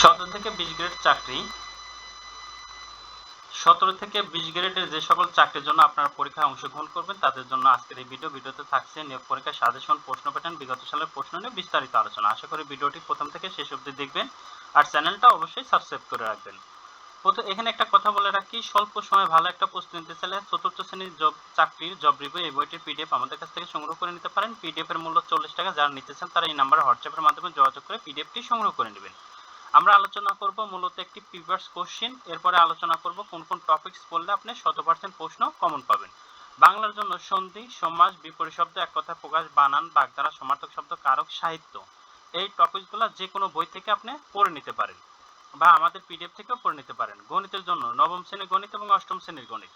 সতেরো থেকে বিশ গ্রেড চাকরি। সতেরো থেকে বিশ গ্রেডের যে সকল চাকরির জন্য আপনারা পরীক্ষায় অংশগ্রহণ করবেন, তাদের জন্য আজকের এই ভিডিও ভিডিওতে থাকছে নিয়োগ পরীক্ষা সাজেশন, প্রশ্ন প্যাটার্ন, বিগত সালের প্রশ্ন নিয়ে বিস্তারিত আলোচনা। আশা করি ভিডিওটি প্রথম থেকে শেষ অবধি দেখবেন আর চ্যানেলটা অবশ্যই সাবস্ক্রাইব করে রাখবেন। প্রথম, এখানে একটা কথা বলে রাখি, স্বল্প সময়ে ভালো একটা প্রস্তুতি নিতে চাইলে চতুর্থ শ্রেণির জব চাকরির জব রিভিউ এই বইটির পিডিএফ আমাদের কাছ থেকে সংগ্রহ করে নিতে পারেন। পিডিএফ এর মূল্য চল্লিশ টাকা, যারা নিতে চান তারা এই নাম্বারে হোয়াটসঅ্যাপের মাধ্যমে যোগাযোগ করে পিডিএফটি সংগ্রহ করে নেবেন। আমরা আলোচনা করব মূলত একটি প্রিভিয়াস কোশ্চেন এরপরে আলোচনা করব কোন কোন টপিকস পড়লে আপনি শত পার্সেন্ট প্রশ্ন কমন পাবেন। বাংলার জন্য সন্ধি সমাজ বিপরীত শব্দ, এক কথা প্রকাশ, বানান, বাগধারা, সমার্থক শব্দ, কারক, সাহিত্য। এই টপিকগুলো যে কোনো বই থেকে আপনি পড়ে নিতে পারেন বা আমাদের পিডিএফ থেকেও পড়ে নিতে পারেন। গণিতের জন্য নবম শ্রেণির গণিত এবং অষ্টম শ্রেণির গণিত।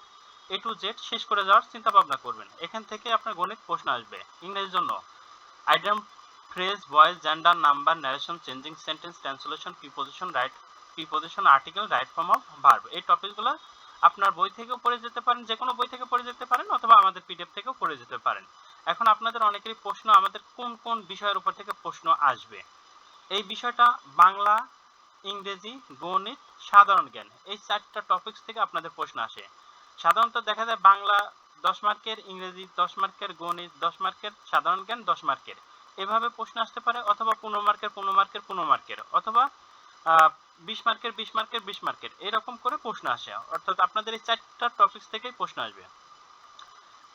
এ টু জেড শেষ করে যাওয়ার চিন্তা ভাবনা করবেন। এখান থেকে আপনার গণিত প্রশ্ন আসবে। ইংরেজির জন্য idiom phrase voice gender number narration changing sentence translation preposition right preposition article right form of verb এই টপিকগুলো আপনার বই থেকেও পড়ে যেতে পারেন যে কোনো বই থেকে পড়ে যেতে পারেন অথবা আমাদের পিডিএফ থেকেও পড়ে যেতে পারেন। এখন আপনাদের অনেকেরই প্রশ্ন, আমাদের কোন কোন বিষয়ের উপর থেকে প্রশ্ন আসবে? এই বিষয়টা বাংলা, ইংরেজি, গণিত, সাধারণ জ্ঞান, এই চারটা টপিকস থেকে আপনাদের প্রশ্ন আসে। সাধারণত দেখা যায় বাংলা দশ মার্কের ইংরেজি, দশ মার্কের গণিত, দশ মার্কের সাধারণ জ্ঞান, দশ মার্কের এভাবে প্রশ্ন আসতে পারে, অথবা পনেরো মার্কের পনেরো মার্কের পনেরো মার্কের, অথবা বিশ মার্কের বিশ মার্কের বিশ মার্কের, এরকম করে প্রশ্ন আসে। অর্থাৎ আপনাদের এই চারটা টপিকস থেকেই প্রশ্ন আসবে।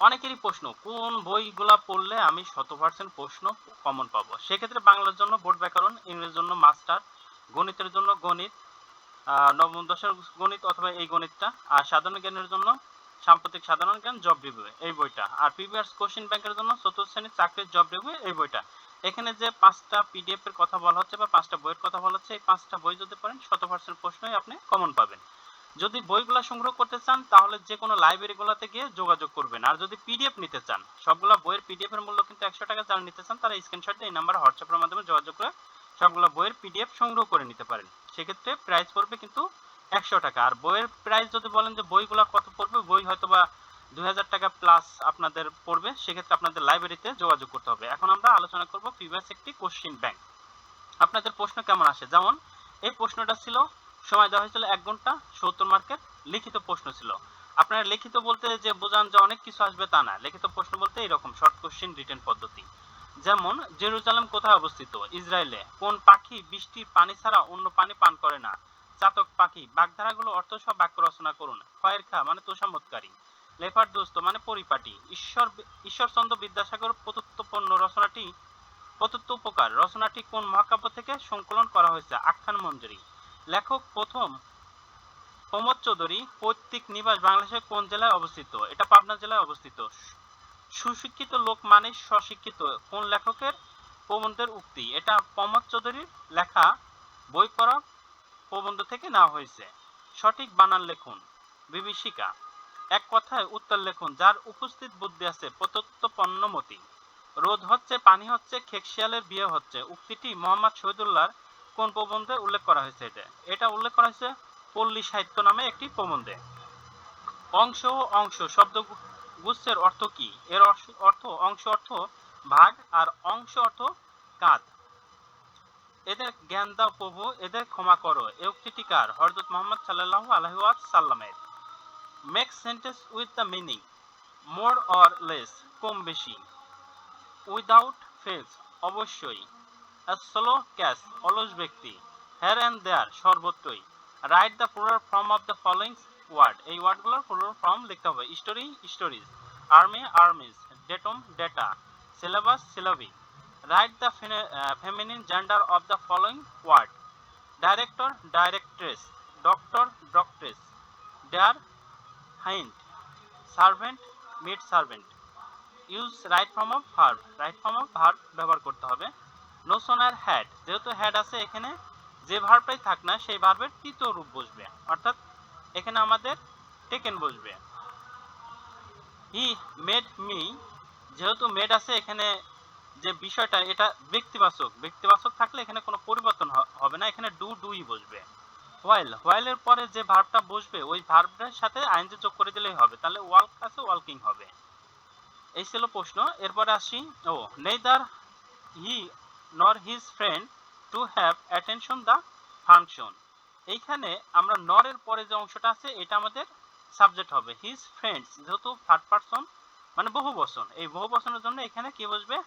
অনেকেরই প্রশ্ন, কোন বইগুলা পড়লে আমি শত পার্সেন্ট প্রশ্ন কমন পাবো? সেক্ষেত্রে বাংলার জন্য বোর্ড ব্যাকরণ, ইংরেজির জন্য মাস্টার, গণিতের জন্য গণিত নবম দশের গণিত অথবা এই গণিতটা, আর সাধারণ জ্ঞানের জন্য সাম্প্রতিক সাধারণ জ্ঞান জব রিভিউ এই বইটা। আর প্রিভিয়াস কোশ্চেন ব্যাংকের জন্য চতুর্থ শ্রেণির চাকরির জব রিভিউ এই বইটা। এখানে যে পাঁচটা পিডিএফ এর কথা বলা হচ্ছে বা পাঁচটা বইয়ের কথা বলা হচ্ছে, এই পাঁচটা বই যদি পড়েন শত পার্সেন্ট প্রশ্নই আপনি কমন পাবেন। যদি বইগুলো সংগ্রহ করতে চান, তাহলে যে কোনো লাইব্রেরিগুলোতে গিয়ে যোগাযোগ করবেন। আর যদি পিডিএফ নিতে চান, সবগুলো বইয়ের পিডিএফ এর মূল্য কিন্তু একশো টাকা যারা নিতে চান, তারা স্ক্রিনশট দিয়ে এই নাম্বার হোয়াটসঅ্যাপের মাধ্যমে যোগাযোগ করে সবগুলো বইয়ের পিডিএফ সংগ্রহ করে নিতে পারেন। সেক্ষেত্রে প্রাইস পড়বে কিন্তু একশো টাকা। আর বইয়ের প্রাইস যদি বলেন যে বইগুলো কত পড়বে, বই হয়তো বা দুই হাজার টাকা প্লাস আপনাদের পড়বে, সেক্ষেত্রে আপনাদের লাইব্রেরিতে যোগাযোগ করতে হবে। এখন আমরা আলোচনা করব প্রিভিয়াস একটি কোশ্চিন ব্যাংক আপনাদের প্রশ্ন কেমন আসে? যেমন, এই প্রশ্নটা ছিল, সময় দেওয়া হয়েছিল এক ঘণ্টা, সত্তর মার্কের লিখিত প্রশ্ন ছিল। আপনারা লিখিত বলতে যে বোঝান যে অনেক কিছু আসবে তা না। লিখিত প্রশ্ন বলতে এরকম শর্ট কোশ্চিন রিটেন পদ্ধতি। যেমন, জেরুজালেম কোথায় অবস্থিত? ইসরায়েলে। কোন পাখি বৃষ্টির পানি ছাড়া অন্য পানি পান করে না? চাতক পাখি বাগধারাগুলো অর্থ সহ বাক্য রচনা করুন। খয়ের খা মানে তোষামতকারী লেফার দোস্ত মানে পরিপাটি। ঈশ্বর ঈশ্বরচন্দ্র বিদ্যাসাগর প্রদত্তপন্ন রচনাটি প্রদত্ত উপকার। রচনাটি কোন মহাকাব্য থেকে সংকলন করা হয়েছে? আখ্যান মঞ্জুরি। লেখক প্রথম প্রমোদ চৌধুরী পৈতৃক নিবাস বাংলাদেশের কোন জেলায় অবস্থিত? এটা পাবনা জেলায় অবস্থিত। সুশিক্ষিত লোক মানে স্বশিক্ষিত। কোন লেখকের প্রবন্ধের উক্তি? এটা প্রমোদ চৌধুরীর লেখা, বই পড়া প্রবন্ধ থেকে নেওয়া হয়েছে। সঠিক বানান লেখুন। বিভীষিকা, এক কথায় উত্তর লেখুন, যার উপস্থিত বুদ্ধি আছে প্রতত্ব পণ্যমতি। রোদ হচ্ছে, পানি হচ্ছে খেকশিয়ালের বিয়ে হচ্ছে। উক্তিটি মোহাম্মদ শহীদুল্লাহর কোন প্রবন্ধে উল্লেখ করা হয়েছে এটা? এটা উল্লেখ করা হয়েছে পল্লী সাহিত্য নামে একটি প্রবন্ধে। অংশ ও অংশ শব্দ গুচ্ছের অর্থ কি? এর অর্থ, অংশ অর্থ ভাগ আর অংশ অর্থ কাঁধ। এদের জ্ঞান দাও প্রভু, এদের ক্ষমা করো। এ উক্তিটি কার? হযরত মুহাম্মদ সাল্লাল্লাহু আলাইহি ওয়াসাল্লামের। Make sentence with the meaning more or less কম বেশি। উইদাউট ফেজ অবশ্যই। স্লো ক্যাশ অলস ব্যক্তি। হেয়ার অ্যান্ড দেয়ার সর্বত্রই। Write the plural form of the following word এই ওয়ার্ডগুলোর প্লুরাল ফর্ম লিখতে হবে। Story stories army armies datum data syllabus syllabi write the feminine gender of the following word director directress doctor doctress deer hind servant maid servant use right form of verb right form of verb ব্যবহার করতে হবে। নোশনার had যেহেতু had আছে, এখানে যে ভার্বটাই থাক না, সেই ভার্বের তৃতীয় রূপ বসবে। অর্থাৎ এখানে আমাদের টেকেন বসবে। হি মেড মি যেহেতু মেড আছে, এখানে যে বিষয়টা, এটা ব্যক্তিবাচক। ব্যক্তিবাচক থাকলে এখানে কোনো পরিবর্তন হবে না, এখানে ডু ডুই বসবে। হোয়াইল হোয়াইলের পরে যে ভার্বটা বসবে, ওই ভার্বের সাথে আইনজি যোগ করে দিলেই হবে, তাহলে ওয়ার্ক আছে ওয়ার্কিং হবে। এই ছিল প্রশ্ন। এরপরে আসি। ও neither he nor his friend to have attention the function এইখানে আমরা নরের পরে যে অংশটা আছে, এটা আমাদের সাবজেক্ট হবে। হিজ ফ্রেন্ডস যেহেতু থার্ড পারসন মানে বহু বচন। এই বহু বচনের জন্য এখানে কি বসবে?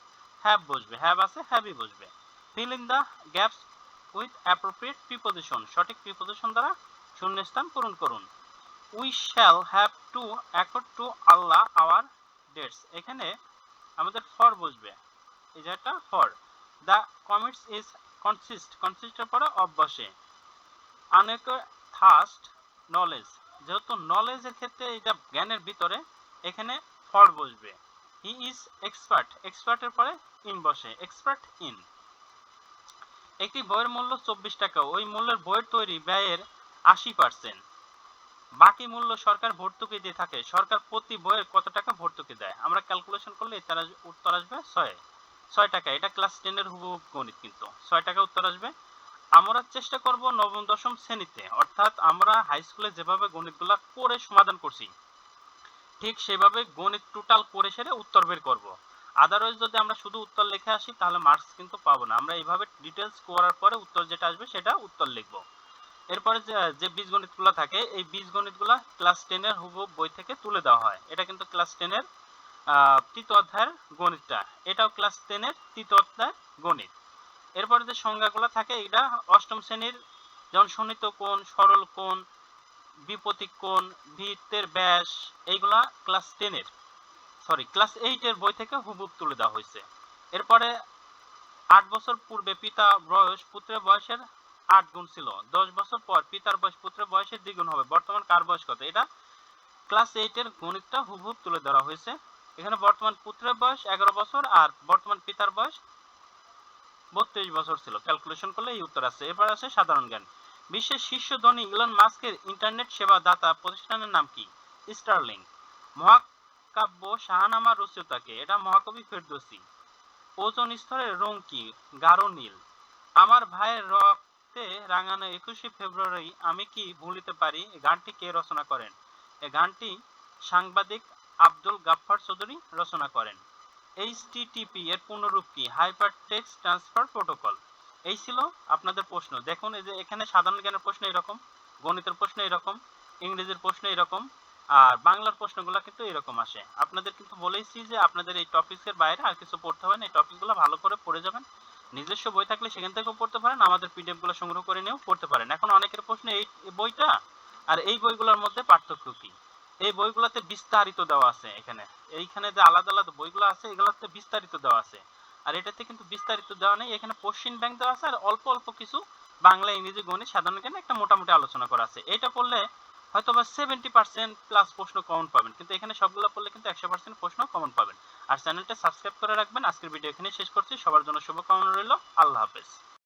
হ্যাভ বসবে হ্যাভ আছে হ্যাভই বসবে। Fill in the gaps with appropriate preposition সঠিক প্রিপোজিশন দ্বারা শূন্যস্থান পূরণ করুন। We shall have to accord to Allah our deeds এখানে আমাদের ফর বসবে। এই জায়গাটা for the committees is consist কনসিস্টের পরে অভ্যাসে। অনেক থাস্ট নলেজ যেহেতু নলেজের ক্ষেত্রে এটা জ্ঞানের ভিতরে, এখানে ফর বসবে। হি ইজ এক্সপার্ট এক্সপার্টের পরে ইন বসে। এক্সপার্ট ইন একটি বইয়ের মূল্য চব্বিশ টাকা। ওই মূল্যের বইয়ের তৈরি ব্যয়ের আশি পার্সেন্ট বাকি মূল্য সরকার ভর্তুকি দিয়ে থাকে। সরকার প্রতি বইয়ের কত টাকা ভর্তুকি দেয়? আমরা ক্যালকুলেশন করলে তার উত্তর আসবে ছয়। ছয় টাকা। এটা ক্লাস টেনের হুবহু গণিত কিন্তু। ছয় টাকা উত্তর আসবে। আমরা চেষ্টা করব নবম দশম শ্রেণীতে। অর্থাৎ আমরা হাই স্কুলে যেভাবে গণিতগুলা করে সমাধান করছি ঠিক সেভাবে গণিত টোটাল করে সেরে উত্তর বের করব। আদারওয়াইজ যদি আমরা শুধু উত্তর লিখে আসি, তাহলে মার্কস কিন্তু পাবো না। আমরা এইভাবে ডিটেলস করার পরে উত্তর যেটা আসবে সেটা উত্তর লিখব। এরপরে যে বীজগণিতগুলো থাকে, এই বীজগণিতগুলো ক্লাস টেনের হুবহু বই থেকে তুলে দেওয়া হয়। এটা কিন্তু ক্লাস টেনের তৃতীয় অধ্যায়ের গণিতটা। এটাও ক্লাস টেনের তৃতীয় অধ্যায়ের গণিত। এরপরে যে সংজ্ঞাগুলো থাকে এটা অষ্টম শ্রেণির, যেমন সন্নিহিত কোণ, সরল কোণ বিপতিক কোণ বৃত্তের ব্যাস, এইগুলা ক্লাস টেনের সরি ক্লাস এইটের বই থেকে হুবুব তুলে দেওয়া হয়েছে। এরপরে আট বছর পূর্বে পিতা বয়স পুত্রের বয়সের আট গুণ ছিল। দশ বছর পর পিতার বয়স পুত্রের বয়সের দ্বিগুণ হবে। বর্তমান কার বয়স কত? এটা ক্লাস এইটের গণিতটা হুবহুব তুলে ধরা হয়েছে। এখানে বর্তমান পুত্রের বয়স এগারো বছর আর বর্তমান পিতার বয়স বত্রিশ বছর ছিল। ক্যালকুলেশন করলে এই উত্তর আছে। এবার আছে সাধারণ জ্ঞান। বিশ্বের শীর্ষ ধনী ইলন মাস্কের ইন্টারনেট সেবা দাতা প্রতিষ্ঠানের নাম কি? স্টারলিং। মহাকাব্য শাহানামা রচিতাকে এটা মহাকবি ফেরদৌসি। ওজন স্তরের রং কি? গাঢ় নীল। আমার ভাইয়ের রক্তে রাঙানো একুশে ফেব্রুয়ারি আমি কি ভুলিতে পারি? গানটি কে রচনা করেন? এই গানটি সাংবাদিক আব্দুল গাফফার চৌধুরী রচনা করেন। এইচটিটিপি এর পূর্ণরূপ কি? Hyper text transfer protocol. এই ছিল আপনাদের প্রশ্ন। দেখুন, এই যে এখানে সাধারণ জ্ঞানের প্রশ্ন এরকম, গণিতের প্রশ্ন এরকম, ইংরেজির প্রশ্ন এরকম, আর বাংলার প্রশ্নগুলো কিন্তু এরকম আসে। আপনাদের কিন্তু বলেইছি যে আপনাদের এই টপিক্সের বাইরে আর কিছু পড়তে হবে না, এই টপিকগুলো ভালো করে পড়ে যাবেন। নিজস্ব বই থাকলে সেখান থেকেও পড়তে পারেন, আমাদের পিডিএফগুলো সংগ্রহ করে নিয়েও পড়তে পারেন। এখন অনেকের প্রশ্ন, এই বইটা আর এই বইগুলোর মধ্যে পার্থক্য কি? এই বইগুলোতে বিস্তারিত দেওয়া আছে এখানে। এইখানে যে আলাদা আলাদা বইগুলো আছে, এগুলোতে বিস্তারিত দেওয়া আছে। আর এটাতে কিন্তু বিস্তারিত দেওয়া নেই। এখানে পশ্চিম ব্যাংক দেওয়া আছে আর অল্প অল্প কিছু বাংলা, ইংরেজি, গণিত সাধারণ জ্ঞানে একটা মোটামুটি আলোচনা করা আছে। এটা পড়লে হয়তো বা সেভেন্টি পার্সেন্ট প্লাস প্রশ্ন কমন পাবেন। কিন্তু এখানে সবগুলো পড়লে কিন্তু একশো পার্সেন্ট প্রশ্ন কমন পাবেন। আর চ্যানেলটা সাবস্ক্রাইব করে রাখবেন। আজকের ভিডিও এখানে শেষ করছি। সবার জন্য শুভকামনা রইল। আল্লাহ হাফেজ।